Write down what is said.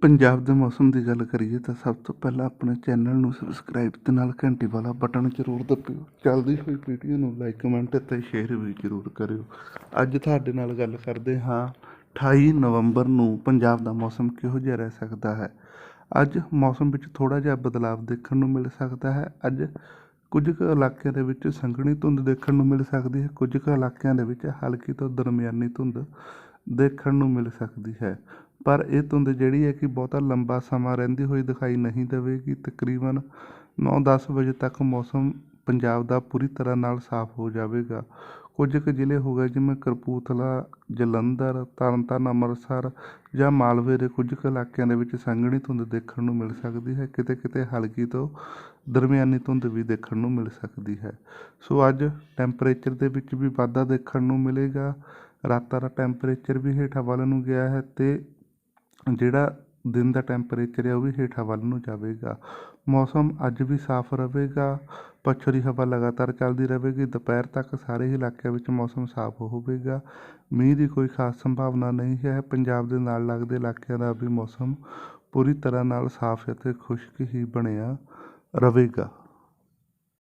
ਪੰਜਾਬ ਦੇ ਮੌਸਮ ਦੀ ਗੱਲ ਕਰੀਏ ਤਾਂ ਸਭ ਤੋਂ ਪਹਿਲਾਂ ਆਪਣੇ ਚੈਨਲ ਨੂੰ ਸਬਸਕ੍ਰਾਈਬ ਤੇ ਨਾਲ ਘੰਟੀ ਵਾਲਾ ਬਟਨ ਜ਼ਰੂਰ ਦਬਾਇਓ ਚੱਲਦੀ ਹੋਈ ਵੀਡੀਓ ਨੂੰ ਲਾਈਕ, ਕਮੈਂਟ ਤੇ ਸ਼ੇਅਰ ਵੀ ਜ਼ਰੂਰ ਕਰਿਓ। ਅੱਜ ਤੁਹਾਡੇ ਨਾਲ ਗੱਲ ਕਰਦੇ ਹਾਂ 28 ਨਵੰਬਰ ਨੂੰ ਪੰਜਾਬ ਦਾ ਮੌਸਮ ਕਿਹੋ ਜਿਹਾ ਰਹਿ ਸਕਦਾ ਹੈ? ਅੱਜ ਮੌਸਮ ਵਿੱਚ ਥੋੜਾ ਜਿਹਾ ਬਦਲਾਅ ਦੇਖਣ ਨੂੰ ਮਿਲ ਸਕਦਾ ਹੈ। ਅੱਜ ਕੁਝ ਕੁ ਇਲਾਕਿਆਂ ਦੇ ਵਿੱਚ ਸੰਘਣੀ ਧੁੰਦ ਦੇਖਣ ਨੂੰ ਮਿਲ ਸਕਦੀ ਹੈ। ਕੁਝ ਕੁ ਇਲਾਕਿਆਂ ਦੇ ਵਿੱਚ ਹਲਕੀ ਤੋਂ ਦਰਮਿਆਨੀ ਧੁੰਦ ਦੇਖਣ ਨੂੰ ਮਿਲ ਸਕਦੀ ਹੈ। ਪਰ ਇਹ ਧੁੰਦ ਜਿਹੜੀ ਹੈ ਕਿ ਬਹੁਤਾ ਲੰਬਾ ਸਮਾਂ ਰਹਿੰਦੀ ਹੋਈ ਦਿਖਾਈ ਨਹੀਂ ਦੇਵੇਗੀ। ਤਕਰੀਬਨ 9-10 ਵਜੇ ਤੱਕ ਮੌਸਮ ਪੰਜਾਬ ਦਾ ਪੂਰੀ ਤਰ੍ਹਾਂ ਨਾਲ ਸਾਫ਼ ਹੋ ਜਾਵੇਗਾ। ਕੁਝ ਕੁ ਜ਼ਿਲ੍ਹੇ ਹੋ ਗਏ ਜਿਵੇਂ ਕਪੂਰਥਲਾ, ਜਲੰਧਰ, ਤਰਨਤਾਰਨ, ਅੰਮ੍ਰਿਤਸਰ ਜਾਂ ਮਾਲਵੇ ਦੇ ਕੁਝ ਕੁ ਇਲਾਕਿਆਂ ਦੇ ਵਿੱਚ ਸੰਘਣੀ ਧੁੰਦ ਦੇਖਣ ਨੂੰ ਮਿਲ ਸਕਦੀ ਹੈ। ਕਿਤੇ ਕਿਤੇ ਹਲਕੀ ਤੋਂ ਦਰਮਿਆਨੀ ਧੁੰਦ ਵੀ ਦੇਖਣ ਨੂੰ ਮਿਲ ਸਕਦੀ ਹੈ। ਸੋ ਅੱਜ ਟੈਂਪਰੇਚਰ ਦੇ ਵਿੱਚ ਵੀ ਵਾਧਾ ਦੇਖਣ ਨੂੰ ਮਿਲੇਗਾ। ਰਾਤਾਂ ਦਾ ਟੈਂਪਰੇਚਰ ਵੀ ਹੇਠਾਂ ਵੱਲ ਨੂੰ ਗਿਆ ਹੈ ਅਤੇ ਜਿਹੜਾ ਦਿਨ ਦਾ ਟੈਂਪਰੇਚਰ ਹੈ ਉਹ ਵੀ ਹੇਠਾਂ ਵੱਲ ਨੂੰ ਜਾਵੇਗਾ। ਮੌਸਮ ਅੱਜ ਵੀ ਸਾਫ਼ ਰਹੇਗਾ ਪੱਛੜੀ ਹਵਾ ਲਗਾਤਾਰ ਚੱਲਦੀ ਰਹੇਗੀ, ਦੁਪਹਿਰ ਤੱਕ ਸਾਰੇ ਇਲਾਕਿਆਂ ਵਿੱਚ ਮੌਸਮ ਸਾਫ਼ ਹੋਵੇਗਾ। ਮੀਂਹ ਦੀ ਕੋਈ ਖਾਸ ਸੰਭਾਵਨਾ ਨਹੀਂ ਹੈ, ਪੰਜਾਬ ਦੇ ਨਾਲ ਲੱਗਦੇ ਇਲਾਕਿਆਂ ਦਾ ਵੀ ਮੌਸਮ ਪੂਰੀ ਤਰ੍ਹਾਂ ਨਾਲ ਸਾਫ਼ ਅਤੇ ਖੁਸ਼ਕ ਹੀ ਬਣਿਆ ਰਹੇਗਾ।